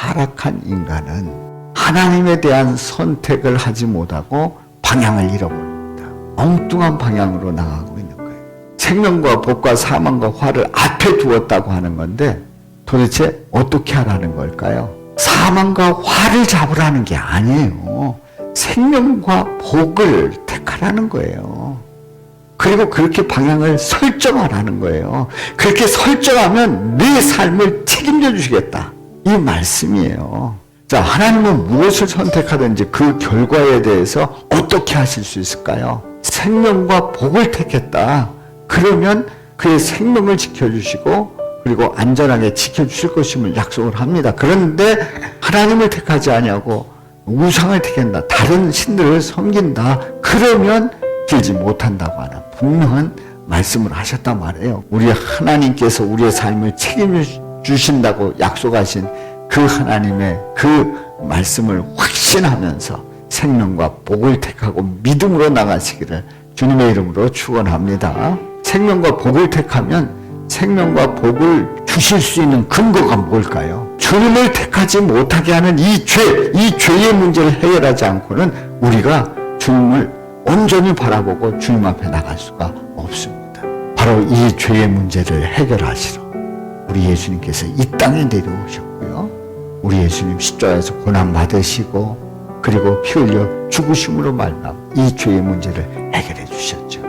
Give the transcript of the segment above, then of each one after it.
타락한 인간은 하나님에 대한 선택을 하지 못하고 방향을 잃어버립니다. 엉뚱한 방향으로 나가고 있는 거예요. 생명과 복과 사망과 화를 앞에 두었다고 하는 건데 도대체 어떻게 하라는 걸까요? 사망과 화를 잡으라는 게 아니에요. 생명과 복을 택하라는 거예요. 그리고 그렇게 방향을 설정하라는 거예요. 그렇게 설정하면 내 삶을 책임져 주시겠다. 이 말씀이에요. 자, 하나님은 무엇을 선택하든지 그 결과에 대해서 어떻게 하실 수 있을까요? 생명과 복을 택했다. 그러면 그의 생명을 지켜주시고 그리고 안전하게 지켜주실 것임을 약속을 합니다. 그런데 하나님을 택하지 아니하고 우상을 택한다. 다른 신들을 섬긴다. 그러면 길지 못한다고 하는 분명한 말씀을 하셨단 말이에요. 우리 하나님께서 우리의 삶을 책임져 주신다고 약속하신 그 하나님의 그 말씀을 확신하면서 생명과 복을 택하고 믿음으로 나가시기를 주님의 이름으로 축원합니다. 생명과 복을 택하면 생명과 복을 주실 수 있는 근거가 뭘까요? 주님을 택하지 못하게 하는 이 죄, 이 죄의 문제를 해결하지 않고는 우리가 주님을 온전히 바라보고 주님 앞에 나갈 수가 없습니다. 바로 이 죄의 문제를 해결하시러 우리 예수님께서 이 땅에 내려오셨고요. 우리 예수님 십자가에서 고난 받으시고 그리고 피 흘려 죽으심으로 말미암아 이 죄의 문제를 해결해 주셨죠.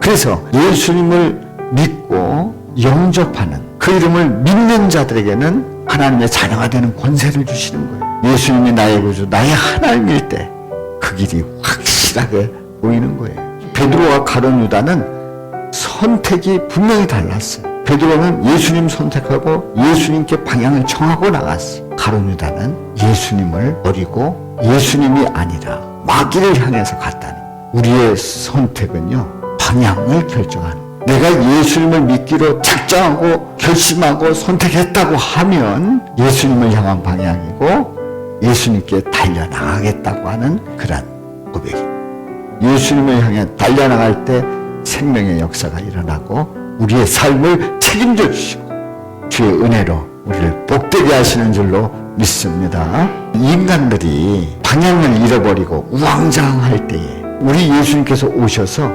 그래서 예수님을 믿고 영접하는 그 이름을 믿는 자들에게는 하나님의 자녀가 되는 권세를 주시는 거예요. 예수님이 나의 구주, 나의 하나님일 때 그 길이 확실하게 보이는 거예요. 베드로와 가론 유다는 선택이 분명히 달랐어요. 베드로는 예수님 선택하고 예수님께 방향을 정하고 나갔어요. 가론 유다는 예수님을 버리고 예수님이 아니라 마귀를 향해서 갔다는. 우리의 선택은요 방향을 결정하는. 내가 예수님을 믿기로 작정하고 결심하고 선택했다고 하면 예수님을 향한 방향이고 예수님께 달려나가겠다고 하는 그런 고백입니다. 예수님을 향해 달려나갈 때 생명의 역사가 일어나고 우리의 삶을 책임져 주시고 주의 은혜로 우리를 복되게 하시는 줄로 믿습니다. 인간들이 방향을 잃어버리고 우왕좌왕할 때에 우리 예수님께서 오셔서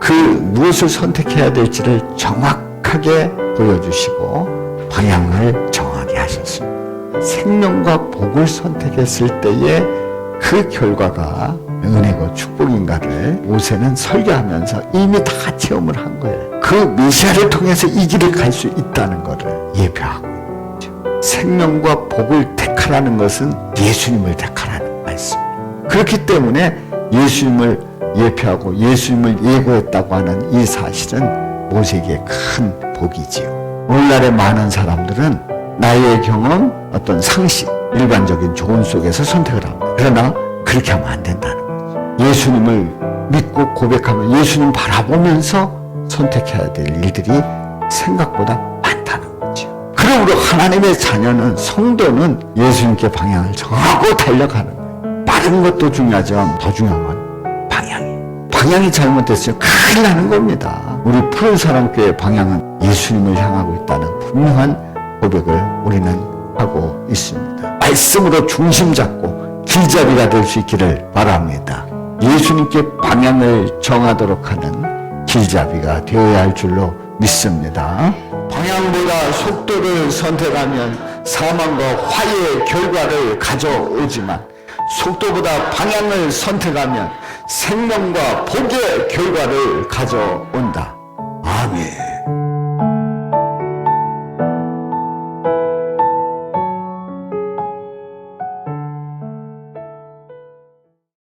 그 무엇을 선택해야 될지를 정확하게 보여주시고 방향을 정하게 하셨습니다. 생명과 복을 선택했을 때에 그 결과가 은혜고 축복인가를 모세는 설교하면서 이미 다 체험을 한 거예요. 그 메시아를 통해서 이 길을 갈 수 있다는 것을 예표하고 있는 거죠. 생명과 복을 택하라는 것은 예수님을 택하라는 말씀입니다. 그렇기 때문에 예수님을 예표하고 예수님을 예고했다고 하는 이 사실은 모세에게 큰 복이지요. 오늘날의 많은 사람들은 나의 경험, 어떤 상식, 일반적인 조언 속에서 선택을 합니다. 그러나 그렇게 하면 안 된다는 거죠. 예수님을 믿고 고백하면 예수님 바라보면서 선택해야 될 일들이 생각보다 많다는 거죠. 그러므로 하나님의 자녀는 성도는 예수님께 방향을 정하고 달려가는 거예요. 빠른 것도 중요하지만 더 중요한 건 방향이에요. 방향이 잘못됐으면 큰일 나는 겁니다. 우리 푸른 사람교회 방향은 예수님을 향하고 있다는 분명한 고백을 우리는 하고 있습니다. 말씀으로 중심 잡고 길잡이가 될 수 있기를 바랍니다. 예수님께 방향을 정하도록 하는 길잡이가 되어야 할 줄로 믿습니다. 방향보다 속도를 선택하면 사망과 화해의 결과를 가져오지만 속도보다 방향을 선택하면 생명과 복의 결과를 가져온다. 아멘.